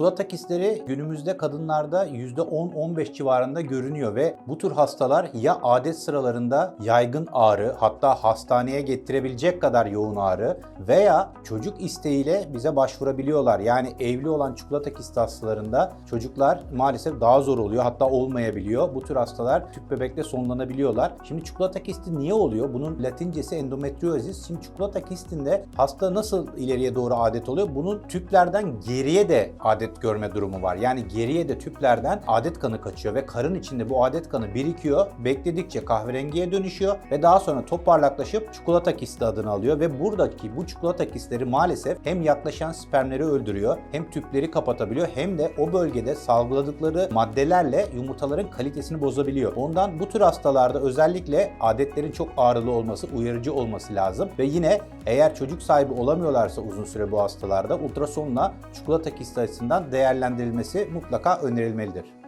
Çikolata kistleri günümüzde kadınlarda %10-15 civarında görünüyor ve bu tür hastalar ya adet sıralarında yaygın ağrı hatta hastaneye getirebilecek kadar yoğun ağrı veya çocuk isteğiyle bize başvurabiliyorlar. Yani evli olan çikolata kisti hastalarında çocuklar maalesef daha zor oluyor hatta olmayabiliyor. Bu tür hastalar tüp bebekle sonlanabiliyorlar. Şimdi çikolata kisti niye oluyor? Bunun latincesi endometriozis. Şimdi çikolata kistinde hasta nasıl ileriye doğru adet oluyor? Bunun tüplerden geriye de adet görme durumu var. Yani geriye de tüplerden adet kanı kaçıyor ve karın içinde bu adet kanı birikiyor. Bekledikçe kahverengiye dönüşüyor ve daha sonra toparlaklaşıp çikolata kisti adını alıyor ve buradaki bu çikolata kistleri maalesef hem yaklaşan spermleri öldürüyor hem tüpleri kapatabiliyor hem de o bölgede salgıladıkları maddelerle yumurtaların kalitesini bozabiliyor. Ondan bu tür hastalarda özellikle adetlerin çok ağrılı olması, uyarıcı olması lazım ve yine eğer çocuk sahibi olamıyorlarsa uzun süre bu hastalarda ultrasonla çikolata kisti açısından değerlendirilmesi mutlaka önerilmelidir.